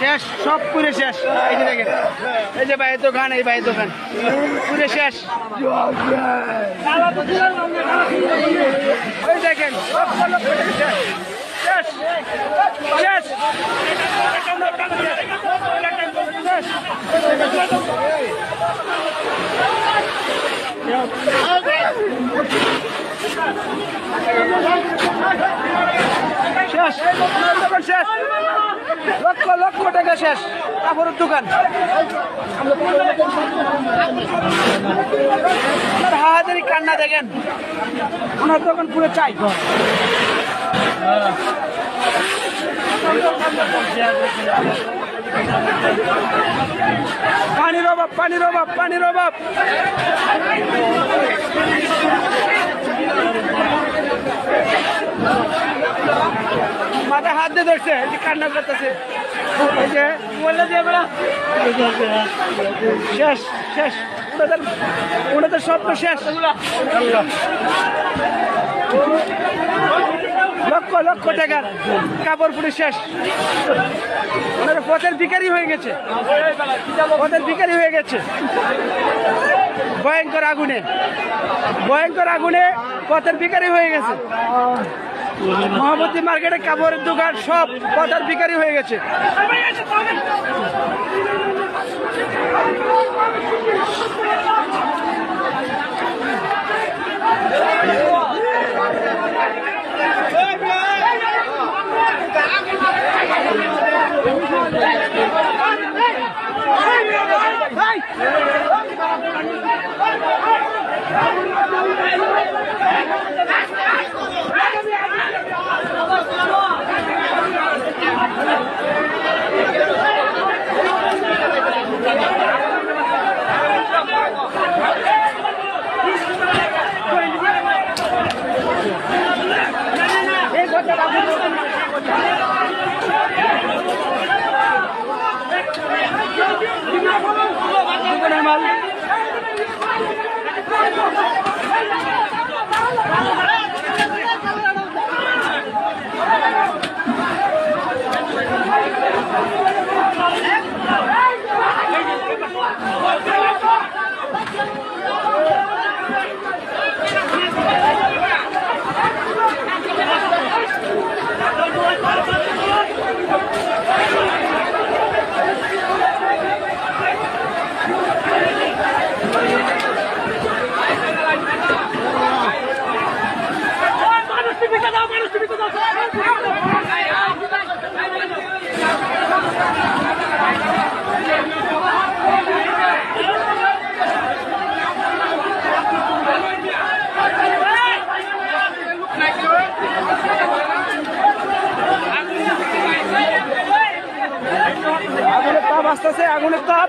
শেষ, সব পুরে শেষ। এই যে দেখেন, এই যে ভাইয়ের দোকান, এই ভাইয়ের দোকান। পুরে শেষ। ওই দেখেন শেষ শেষ শেষ। শেষ। শেষ। লক্ষ লক্ষ টাকা শেষ। কাপড়ের দোকান। হাহাজারি কান্না দেখেন। ওনার দোকান পুরো চাই পানির অভাব পানির অভাব পানির অভাব। মাথায় হাত দিয়ে ধরছে যে কান্না করতেছে। শেষ শেষ। ওনাদের ওনাদের স্বপ্ন শেষ। লক্ষ লক্ষ টাকার কাপড় পুরে শেষ। ওনারা পথের ভিকারি হয়ে গেছে। পথের ভিকারি হয়ে গেছে। ভয়ঙ্কর আগুনে ভয়ঙ্কর আগুনে পথের ভিকারি হয়ে গেছে মহাবতী মার্কেটে কাপড়ের দোকান সব পথের ভিকারি হয়ে গেছে মাল আসতেছে আগুনের তাপ।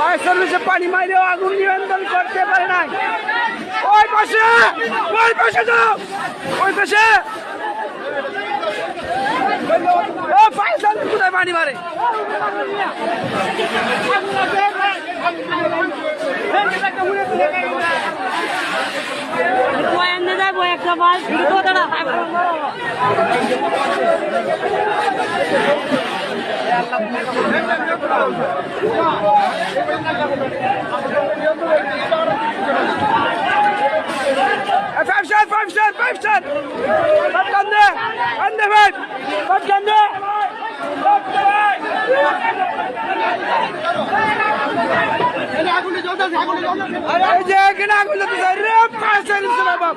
ফায়ার সার্ভিসে পানি মাইলেও আগুন নিয়ন্ত্রণ করতে পারে নাই। ওই পাশে ওই পাশে যাও, ওই পাশে। ফায়ার সার্ভিস কোথায় পানি মারে? একটা শুরু দাঁড়া افشل فافشل فافشل فتقنا النفس فتقنا أجي أقول لك تسرب قاسل السبب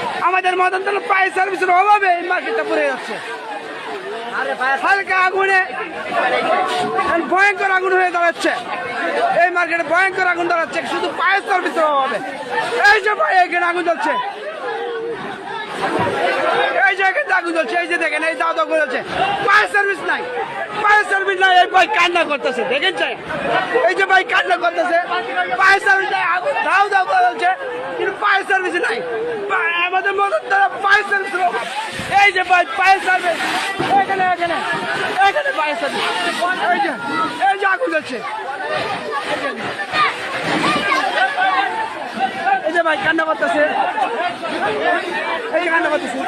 মদন তাহলে ফায়ার সার্ভিসের অভাবে এই মার্কেটটা পুড়ে যাচ্ছে। হালকা আগুনে ভয়ঙ্কর আগুন হয়ে দাঁড়াচ্ছে। এই মার্কেটে ভয়ঙ্কর আগুন দাঁড়াচ্ছে শুধু ফায়ার সার্ভিসের অভাবে। এই যে ভাই এখানে আগুন জ্বলছে। এই যে এখানে আগুন জ্বলছে এই যে দেখেন এই দাও দাও জ্বলছে। ফায়ার সার্ভিস নাই ফায়ার সার্ভিস নাই এই ভাই কান্না করতেছে দেখেন চাই। এই যে ভাই কান্না করতেছে ফায়ার সার্ভিস নাই আগুন দাও দাও করে কিন্তু ফায়ার সার্ভিস নাই। আমাদের মতন তারা পায়েসের শ্রম এই যে ভাই পায়েস সার্ভিস এখানে এখানে এখানে পায়েস সার্ভিস এই যে এই যে আগুন যাচ্ছে এই যে ভাই, কান্না করতেছে। এই যে কান্না করতেছে।